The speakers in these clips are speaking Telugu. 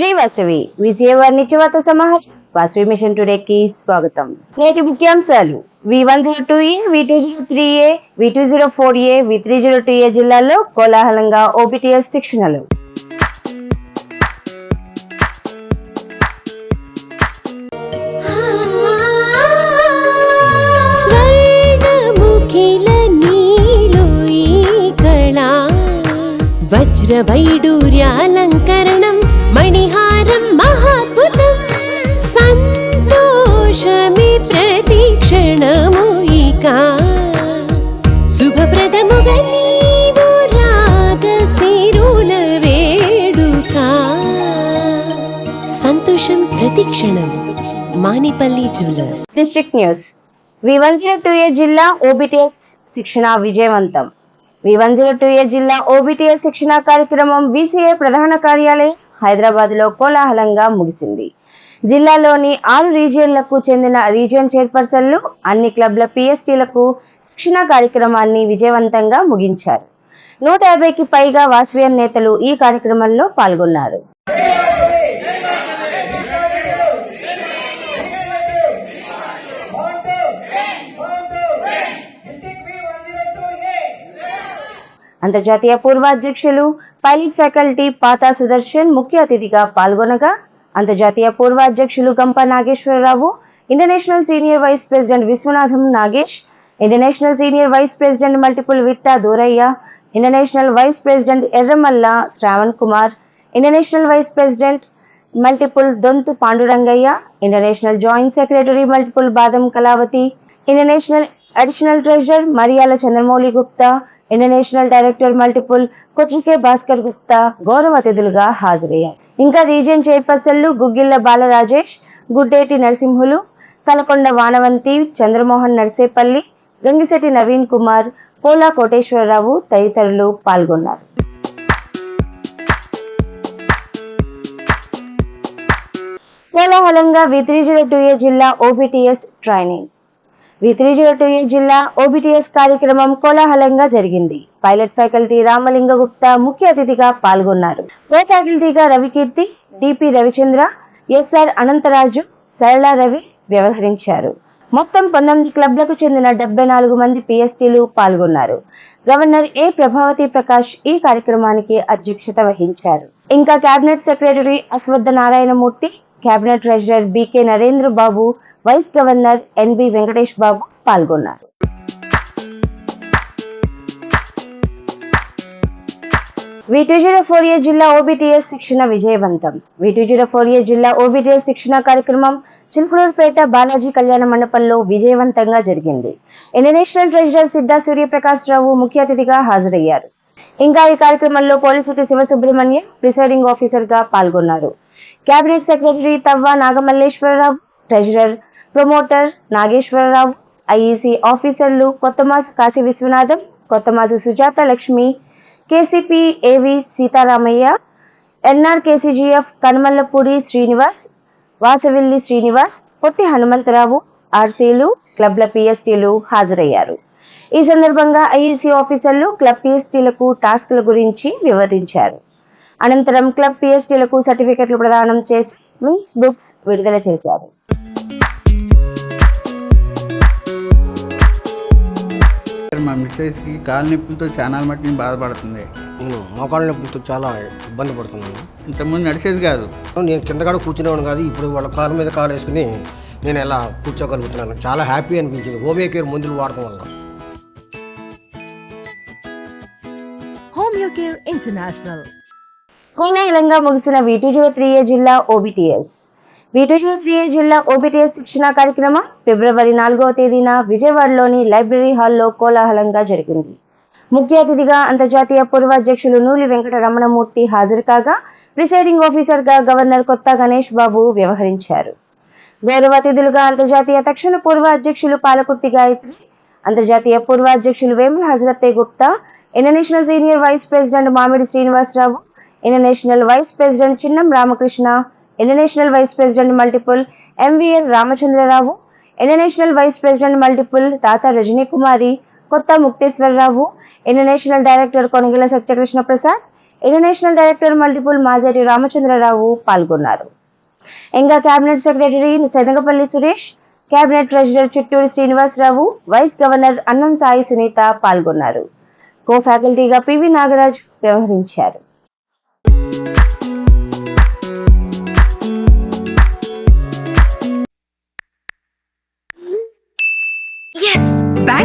శ్రీ వాసవి. విజయవాడ నిత్యవాత సమాహార వాసవి మిషన్ టుడేకి స్వాగతం. నేటి ముఖ్యాంశాలు. V one zero two A V two zero three A V two zero four A V three zero two A జిల్లాల్లో కోలాహలంగా ఓబిటిఎస్ శిక్షణలు. వజ్ర వైడూర్యాలంకరణం ప్రతిక్షణం jewellers. District news V one zero two A జిల్లా ఓబిటిఎస్ శిక్షణ విజయవంతం. V one zero two A జిల్లా ఓబిటిఎస్ శిక్షణ కార్యక్రమం విసిఏ ప్రధాన కార్యాలయం హైదరాబాద్లో కోలాహలంగా ముగిసింది. జిల్లాలోని ఆరు రీజియన్లకు చెందిన రీజియన్ చైర్పర్సన్లు అన్ని క్లబ్ల పిఎస్టీలకు శిక్షణ కార్యక్రమాన్ని విజయవంతంగా ముగించారు. నూట యాభైకి పైగా వాసవియన్ నేతలు ఈ కార్యక్రమంలో పాల్గొన్నారు. అంతర్జాతీయ పూర్వాధ్యక్షులు పైలట్ ఫ్యాకల్టీ పాతా సుదర్శన్ ముఖ్య అతిథిగా పాల్గొనగా అంతర్జాతీయ పూర్వాధ్యక్షులు Gampa Nageswararao international senior vice president Vishwanatham Nagesh international senior vice president multiple Vitta Durayya international vice president Erramalla Shravan Kumar international vice president multiple Dontu Pandurangaiah international joint secretary multiple Badam Kalavathi international additional treasurer Mariyala Chandramouli Gupta international director multiple Kochhike Bhaskar Gupta గౌరవ అతిథులుగా హాజరయ్యారు. ఇంకా రీజియన్ చైర్పర్సన్లు గుగ్గిళ్ళ బాలరాజేష్ గుడ్డేటి నరసింహులు కలకొండ వానవంతి చంద్రమోహన్ నర్సేపల్లి గంగిశెట్టి నవీన్ కుమార్ పోలా కోటేశ్వరరావు తదితరులు పాల్గొన్నారు. కోలాహలంగా వి త్రీ జిల్లా ఓబిటిఎస్ ట్రైనింగ్. వి జిల్లా ఓబిటిఎస్ కార్యక్రమం కోలాహలంగా జరిగింది. పైలట్ ఫ్యాకల్టీ రామలింగ గుప్తా ముఖ్య అతిథిగా పాల్గొన్నారు. Co ఫ్యాకల్టీగా Ravikeerthi D P Ravichandra S R Anantharaju Sarala Ravi వ్యవహరించారు. మొత్తం పంతొమ్మిది క్లబ్లకు చెందిన డెబ్బై నాలుగు మంది పిఎస్టీలు పాల్గొన్నారు. గవర్నర్ ఏ ప్రభావతి ప్రకాష్ ఈ కార్యక్రమానికి అధ్యక్షత వహించారు. ఇంకా cabinet secretary Ashwattha Narayanamurthy cabinet treasurer B K Narendra Babu vice governor N B Venkatesh Babu పాల్గొన్నారు. వి జీరో ఫోర్ ఏ జిల్లా ఓబిటిఎస్ శిక్షణ విజయవంతం. వి జీరో ఫోర్ ఏ జిల్లా ఓబిటిఎస్ శిక్షణ కార్యక్రమం చిల్కూరుపేట బాలాజీ కళ్యాణ మండపంలో విజయవంతంగా జరిగింది. ఇంటర్నేషనల్ ట్రెజరర్ సిద్ధా సూర్యప్రకాశ్ రావు ముఖ్య అతిథిగా హాజరయ్యారు. ఇంకా ఈ కార్యక్రమంలో పోలీసులు శివసుబ్రహ్మణ్యం ప్రిసైడింగ్ ఆఫీసర్గా పాల్గొన్నారు. Cabinet secretary Tavva Nagamalleswararao treasurer promoter Nageswararao IEC ఆఫీసర్లు Kothamasu Kasi Viswanatham Kothamasu Sujatha Lakshmi KCP A V Seetharamaiah N R KCGF Kanumallapudi Srinivas Vasavilli Srinivas Potti Hanumantharao ఆర్సీలు క్లబ్ల పిఎస్టీలు హాజరయ్యారు. ఈ సందర్భంగా ఐఈసీ ఆఫీసర్లు క్లబ్ పిఎస్టీలకు టాస్క్ల గురించి వివరించారు. అనంతరం క్లబ్ పిఎస్టీలకు సర్టిఫికెట్లు ప్రదానం చేసి బుక్స్ విడుదల చేశారు. మిస్సెస్కి కాలు నొప్పులతో చాలా మట్టి బాధపడుతుంది. నేను మోకాళ్ళ నొప్పులతో చాలా ఇబ్బంది పడుతున్నాను. ఇంతకుముందు నడిచేది కాదు. నేను కింద కూడా కూర్చునేవాడు కాదు ఇప్పుడు వాళ్ళ కాలు మీద కాలు వేసుకుని నేను ఎలా కూర్చోగలుగుతున్నాను. చాలా హ్యాపీ అనిపించింది హోమియో కేర్ మందులు వాడటం వల్ల. Homeocare International. కోలాహలంగా ముగిసిన వీటీజీఓ త్రీ ఏ జిల్లా ఓబిటిఎస్. వీటీజీఓ త్రీ ఏ జిల్లా ఓబిటిఎస్ శిక్షణ కార్యక్రమం ఫిబ్రవరి నాలుగవ తేదీన విజయవాడలోని లైబ్రరీ హాల్లో కోలాహలంగా జరిగింది. ముఖ్య అతిథిగా అంతర్జాతీయ పూర్వాధ్యక్షులు నూలి వెంకట రమణమూర్తి హాజరు కాగా ప్రిసైడింగ్ ఆఫీసర్గా గవర్నర్ కొత్త గణేష్ బాబు వ్యవహరించారు. గౌరవ అతిథులుగా అంతర్జాతీయ తక్షణ పూర్వ అధ్యక్షులు పాలకుర్తి గాయత్రి అంతర్జాతీయ పూర్వ అధ్యక్షులు Vemula Hazarathe Gupta international senior vice president Mamidi Srinivasarao international vice president Chinnam Ramakrishna international vice president multiple M V L Ramachandrarao international vice president multiple Tata Rajani Kumari Kotha Mukteswararao. International director Konagila Satyakrishna Prasad. International director multiple Majeti Ramachandrarao పాల్గొన్నారు. ఇంకా cabinet secretary Shanagapalli Suresh cabinet treasurer Chitturi Srinivasarao vice governor Annam Sai Sunitha పాల్గొన్నారు. కో ఫ్యాకల్టీగా పివి నాగరాజ్ వ్యవహరించారు.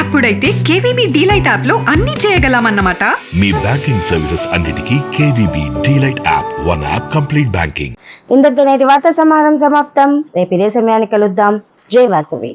అప్పుడైతే కేవీబీ డీలైట్ యాప్లో అన్ని చేయగలమన్నమాట. మీ బ్యాంకింగ్ సర్వీసెస్ అన్నిటికీ KVB delight app one app complete banking. ఇంతటితో నేటి వార్తా సమాహారం సమాప్తం. రేపు ఇదే సమయాన్ని కలుద్దాం. జై వాసవి.